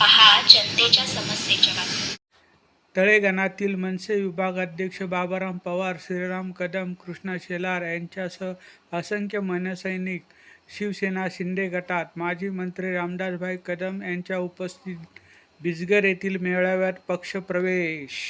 पहा जनतेच्या समस्येच्या बातम्या तळेगणातील मनसे विभागाध्यक्ष बाबाराम पवार श्रीराम कदम कृष्णा शेलार यांच्यासह असंख्य मनसैनिक शिवसेना शिंदे गटात माजी मंत्री रामदासभाई कदम यांच्या उपस्थित बिजगर येथील मेळाव्यात पक्षप्रवेश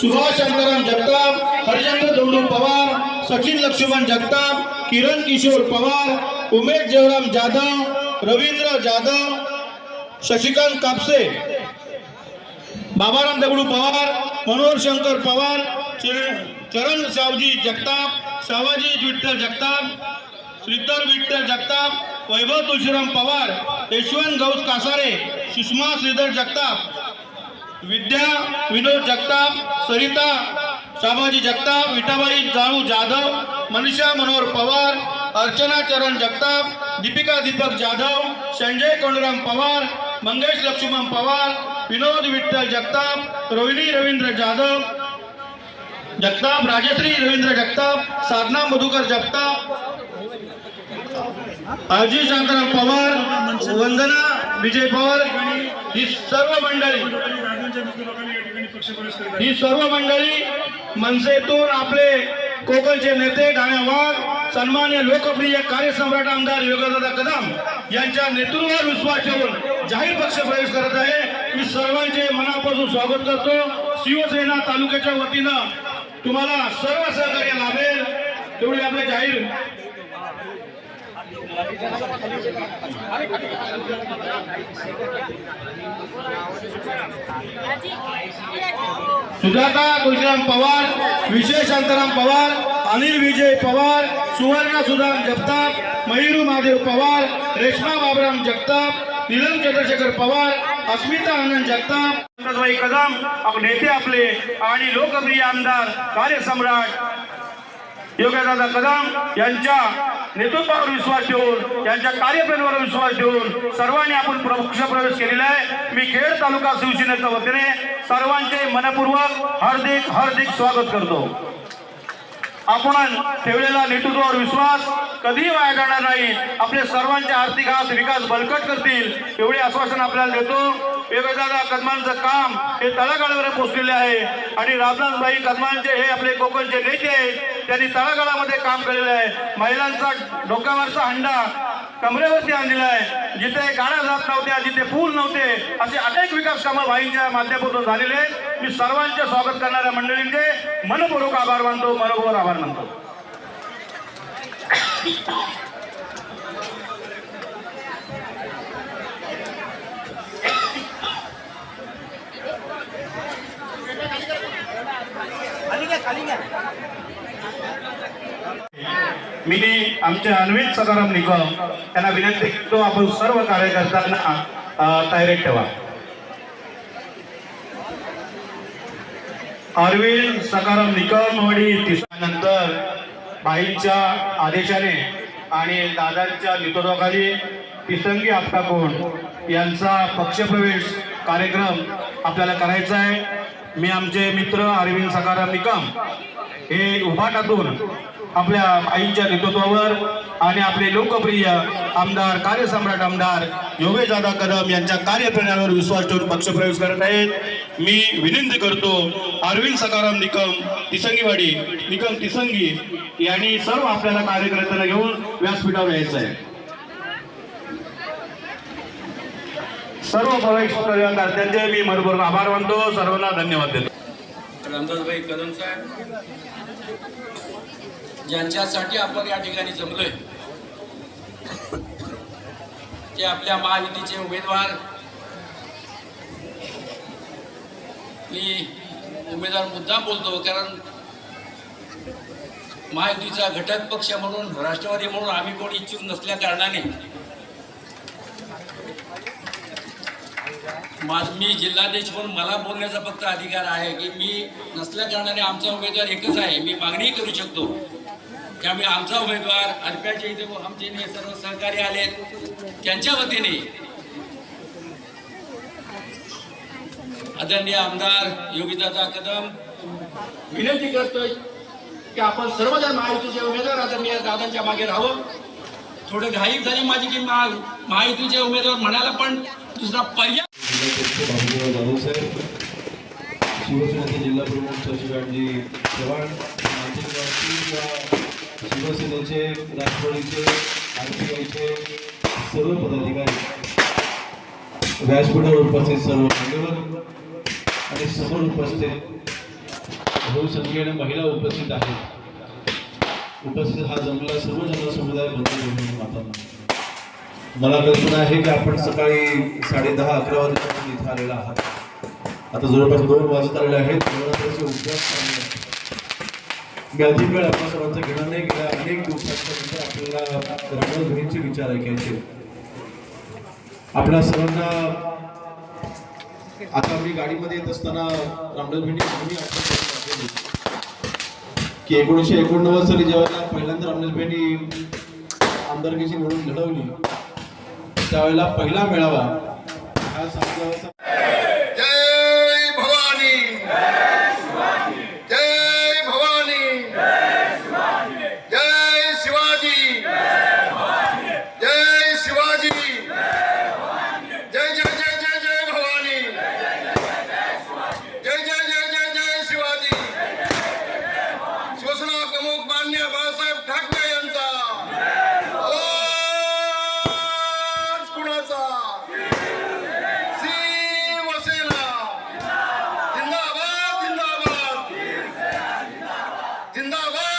सुभाष पवार, सचिन लक्ष्मण जगताप, किरण किशोर पवार, उमेश जयराम जाधव, रवींद्र जाधव, शशिकांत कापसे, बाबाराम दगडू पवार, मनोहर शंकर पवार चरण सावजी जगताप सावाजी विठ्ठल जगताप श्रीधर विठ्ठल जगताप वैभव तुळशीराम पवार यशवंत गौस कासारे सुषमा श्रीधर जगताप विद्या विनोद जगताप सरिता शाबाजी जगताप विठाबाई जाळू जाधव मनीषा मनोहर पवार अर्चना चरण जगताप दीपिका दीपक जाधव संजय कोंडराम पवार मंगेश लक्ष्मण पवार विनोद विठ्ठल जगताप रोहिणी रवींद्र जाधव जगताप राजश्री रवींद्र जगताप साधना मधुकर जगताप अजय शांताराम पवार वंदना विजय पवार ही सर्व मंडळी ही सर्व मंडळी मनसेतून आपले कोकणचे नेते डाव्या वाघ सन्मान्य लोकप्रिय कार्यसम्राट आमदार योगदादा कदम यांच्या नेतृत्वावर विश्वास ठेवून जाहीर पक्ष प्रवेश करत आहे. मी सर्वांचे मनापासून स्वागत करतो. शिवसेना तालुक्याच्या वतीनं तुम्हाला सर्व सहकार्य लाभेल तेवढी आपले जाहीर. सुजाता तुळशीराम पवार विजय शांताराम पवार अनिल विजय पवार सुवर्णा सुधाम जगताप मयुरू महादेव पवार रेश्मा बाबराम जगताप नीलम चंद्रशेखर पवार अस्मिता आनंद जगताप संतोषबाई कदम नेते आपले आणि लोकप्रिय आमदार कार्यसम्राट योगदादा कदम यांच्या नेतृत्वावर विश्वास ठेवून यांच्या कार्यप्रणालीवर विश्वास ठेवून सर्वांनी आपण पक्ष प्रवेश केलेला आहे. मी खेड तालुका शिवसेनेच्या वतीने सर्वांचे मनपूर्वक हार्दिक हार्दिक स्वागत करतो. आपण ठेवलेला नेतृत्वावर विश्वास कधीही वाया जाणार नाही. आपले सर्वांचे आर्थिक हात विकास बळकट करतील. एवढे आश्वासन आपल्याला देतो. वेगवेगळ्या कदमांचं काम हे तळागाळावर पोहोचलेले आहे. आणि रामदासबाई कदमांचे हे आपले कोकणचे नेते आहेत त्यांनी तळागाळामध्ये काम केलेलं आहे. महिलांचा डोक्यावरचा हंडा कमरेवरती आणलेला आहे. जिथे गाड्या जात नव्हत्या जिथे पूल नव्हते असे अनेक विकास कामं भाईंच्या माध्यमातून झालेले आहेत. मी सर्वांचे स्वागत करणाऱ्या मंडळींचे मनपूर्वक आभार मानतो मनपूर्वक आभार मानतो. मी आमचे अन्वित सदाराम निकम यांना विनंती करतो आपण सर्व कार्यकर्त्यांना अ, तयारीत ठेवा. अरविंद सकाराम निकम तिसऱ्यानंतर बाईंच्या आदेशाने आणि दादांच्या नेतृत्वाखाली तिसंगी आपटाकोण यांचा पक्षप्रवेश कार्यक्रम आपल्याला करायचा आहे. मी आमचे मित्र अरविंद सकाराम निकम हे उभाटातून आपल्या आईच्या नेतृत्वावर आणि आपले लोकप्रिय आमदार कार्यसम्राट आमदार योगेशदादा कदम यांच्या कार्यप्रणालीवर विश्वास ठेवून पक्षप्रवेश करत आहेत. मी विनंती करतो अरविंद सकाराम निकम तिसंगीवाडी निकम तिसंगी यांनी सर्व आपल्याला कार्यकर्त्यांना घेऊन व्यासपीठावर यायचं आहे. सर्व प्रवेश कार्यकर्त्यांचे मी मनपूर्वक आभार मानतो. सर्वांना धन्यवाद देतो. रामदासभाई कदम साहेब. ज्यांच्यासाठी आपण या ठिकाणी जमलोय. ते आपल्या महायुतीचे उमेदवार. मी उमेदवार मुद्दाम बोलतो कारण महायुतीचा घटक पक्ष म्हणून राष्ट्रवादी म्हणून आम्ही कोण इच्छुक नसल्या कारणाने मी जिल्हाध्यक्ष म्हणून मला बोलण्याचा फक्त अधिकार आहे की मी नसल्या कारणाने आमचा उमेदवार एकच आहे. मी मागणी करू शकतो. त्यामुळे आमचा उमेदवार अल्प्याचे इथे आमचे सर्व सहकारी आले त्यांच्या वतीने आदरणीय आमदार योगिताचा कदम विनंती करतोय की आपण सर्वजण महायुतीचे उमेदवार आदरणीय दादांच्या मागे राहावं. थोडं घाई झाली माझी की महायुतीचे उमेदवार म्हणायला पण दुसरा पर्याय शिवसेनेचे जिल्हा प्रमुख शशिकांतजी चव्हाण शिवसेनेचे राष्ट्रवादीचे आर सर्व पदाधिकारी व्यासपीठावर उपस्थित सर्व मान्यवर आणि समोर उपस्थित बहुसंख्येने महिला उपस्थित आहेत. उपस्थित हा जमला सर्व जन समुदाय म्हणून मला कल्पना आहे की आपण सकाळी साडे दहा अकरा वाजेपासून इथे आलेला आहात. आता जवळपास दोन वाजत आलेले आहेत. नवरात्राचे आहे चालले वेळ आपल्या सर्वांचा घेणार नाही गेल्या अनेक दिवसांपर्यंत आपल्याला रंगभूमीचे विचार ऐकायचे. आपल्या सर्वांना आता मी गाडीमध्ये येत असताना रामदास भेंडी की एकोणीसशे एकोणनव्वद साली जेव्हा पहिल्यांदा रामदास भेंडी आमदारकीची निवडून घडवली त्यावेळेला पहिला मेळावा हा जिंदाबाद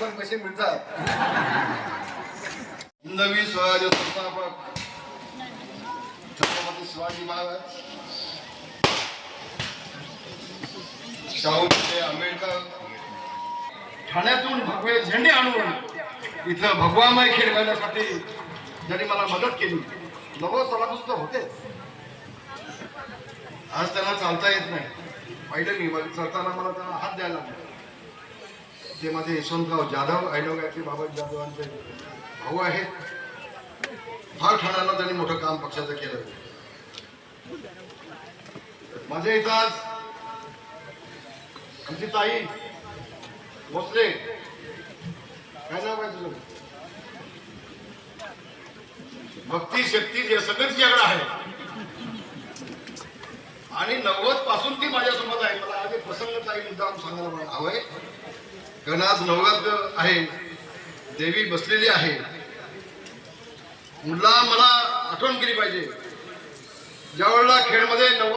पण पैसे मिळतात. नवी स्वराज्य संस्थापक छत्रपती शिवाजी महाराज. शाहू फुले आंबेडकर. ठाण्यातून भगवे झेंडे आणून इथं भगवामय खेळ घालण्यासाठी ज्यांनी मला मदत केली नवो सालापासून होते आज त्यांना चालता येत नाही. पाहिलं मी चालताना मला त्यांना हात द्यायला लागला. ते माझे यशवंतराव जाधव ॲडव्होकेटचे बाबा जाधवांचे भाऊ आहेत. फार ठाण्याला त्यांनी मोठं काम पक्षाचं केलं. माझ्या इथं आज आमची ताई भोसले. काय नाव काय तुझं? भक्ती शक्ती जे सगळं तिच्याकडे आहे. आणि नव्वदपासून ती माझ्यासोबत आहे. मला आधी प्रसंग ताई मुद्दा सांगायला मला हवंय कारण आज नवरात्र आहे. देवी बसलेली आहे. मुला मला आठवण केली पाहिजे. ज्या वेळेला खेळमध्ये नव